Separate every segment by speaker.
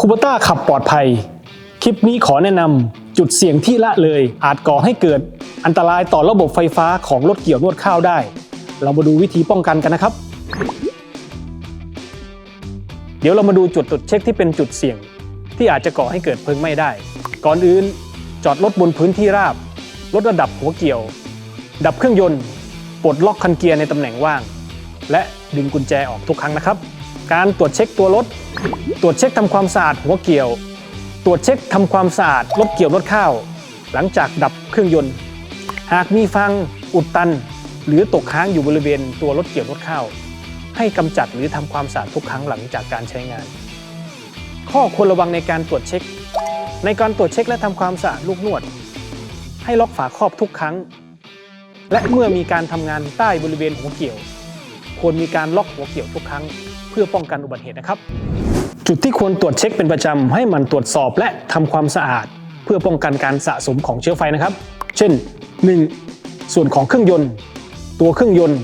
Speaker 1: คูเบต้าขับปลอดภัย คลิปนี้ขอแนะนำจุดเสี่ยงที่ละเลย อาจก่อให้เกิดอันตรายต่อระบบไฟฟ้าของรถเกี่ยวนวดข้าวได้ เรามาดูวิธีป้องกันกันนะครับ เดี๋ยวเรามาดูจุดตรวจเช็คที่เป็นจุดเสี่ยง ที่อาจจะก่อให้เกิดเพลิงไหม้ได้ ก่อนอื่นจอดรถบนพื้นที่ราบลดระดับหัวเกี่ยว ดับเครื่องยนต์ปลดล็อกคันเกียร์ในตำแหน่งว่าง และดึงกุญแจออกทุกครั้งนะครับ การตรวจเช็คตัวรถ ตรวจเช็คทำความสะอาดหัวเกี่ยว ตรวจเช็คทำความสะอาดรถเกี่ยวรถข้าว หลังจากดับเครื่องยนต์ หากมีฟังอุดตัน หรือตกค้างอยู่บริเวณตัวรถเกี่ยวรถข้าว ให้กำจัดหรือทำความสะอาดทุกครั้งหลังจากการใช้งาน ข้อควรระวังในการตรวจเช็ค ในการตรวจเช็คและทำความสะอาดลูกนวด ให้ล็อกฝาครอบทุกครั้ง และเมื่อมีการทำงานใต้บริเวณหัวเกี่ยว ควรมีการล็อกหัวเกี่ยวทุกครั้ง เพื่อป้องกันอุบัติเหตุนะครับ จุดที่ควรตรวจเช็คเป็นประจำให้มันตรวจสอบและทำความสะอาด เพื่อป้องกันการสะสมของเชื้อไฟนะครับ เช่น 1. ส่วนของเครื่องยนต์ ตัวเครื่องยนต์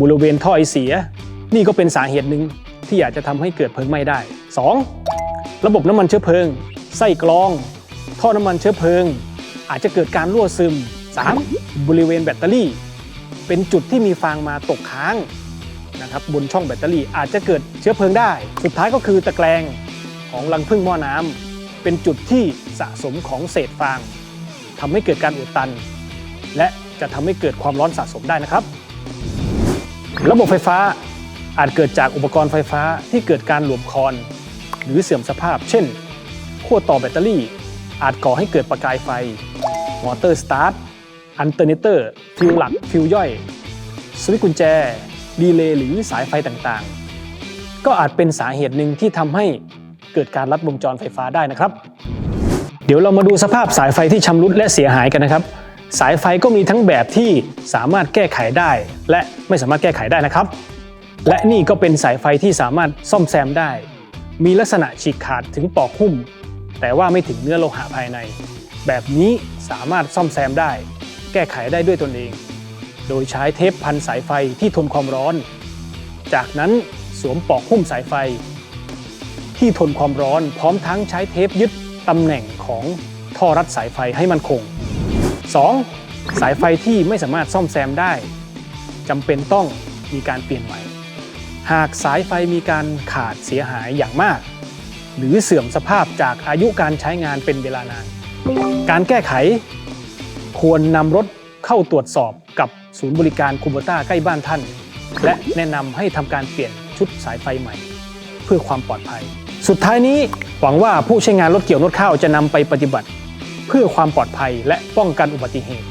Speaker 1: บริเวณท่อไอเสีย นี่ก็เป็นสาเหตุหนึ่งที่อาจจะทำให้เกิดเพลิงไหม้ได้ 2. ระบบน้ำมันเชื้อเพลิง ไส้กรอง ท่อน้ำมันเชื้อเพลิง อาจจะเกิดการรั่วซึม 3. บริเวณแบตเตอรี่ เป็นจุดที่มีฟางมาตกค้าง นะครับบนช่องแบตเตอรี่อาจจะเกิดเชื้อเพลิงได้ สุดท้ายก็คือตะแกรงของรังพึ่งหม้อน้ำเป็นจุดที่สะสมของเศษฟางทำให้เกิดการอุดตัน และจะทำให้เกิดความร้อนสะสมได้นะครับ ระบบไฟฟ้าอาจเกิดจากอุปกรณ์ไฟฟ้าที่เกิดการหลวมคอน หรือเสื่อมสภาพ เช่นขั้วต่อแบตเตอรี่ อาจก่อให้เกิดประกายไฟ มอเตอร์สตาร์ทอันเตอร์เนเตอร์ฟิวหลักฟิวย่อยสวิตช์กุญแจ ดีเลย์หรือสายไฟต่างๆ ก็อาจเป็นสาเหตุหนึ่งที่ทำให้เกิดการลัดวงจรไฟฟ้าได้นะครับ เดี๋ยวเรามาดูสภาพสายไฟที่ชำรุดและเสียหายกันนะครับ สายไฟก็มีทั้งแบบที่สามารถแก้ไขได้ และไม่สามารถแก้ไขได้นะครับ และนี่ก็เป็นสายไฟที่สามารถซ่อมแซมได้ มีลักษณะฉีกขาดถึงปอกหุ้ม แต่ว่าไม่ถึงเนื้อโลหะภายใน แบบนี้สามารถซ่อมแซมได้ แก้ไขได้ด้วยตนเอง โดยใช้เทปพันสายไฟที่ทนความร้อน จากนั้นสวมปอกหุ้มสายไฟ ที่ทนความร้อนพร้อมทั้งใช้เทปยึดตำแหน่งของท่อรัดสายไฟให้มันคง 2. สายไฟที่ไม่สามารถซ่อมแซมได้จำเป็นต้องมีการเปลี่ยนใหม่ หากสายไฟมีการขาดเสียหายอย่างมาก หรือเสื่อมสภาพจากอายุการใช้งานเป็นเวลานาน การแก้ไข ควรนำรถเข้าตรวจสอบ ศูนย์บริการคูโบต้าใกล้บ้านท่าน และแนะนำให้ทำการเปลี่ยนชุดสายไฟใหม่ เพื่อความปลอดภัย สุดท้ายนี้หวังว่าผู้ใช้งานรถเกี่ยวรถข้าวจะนำไปปฏิบัติ เพื่อความปลอดภัยและป้องกันอุบัติเหตุ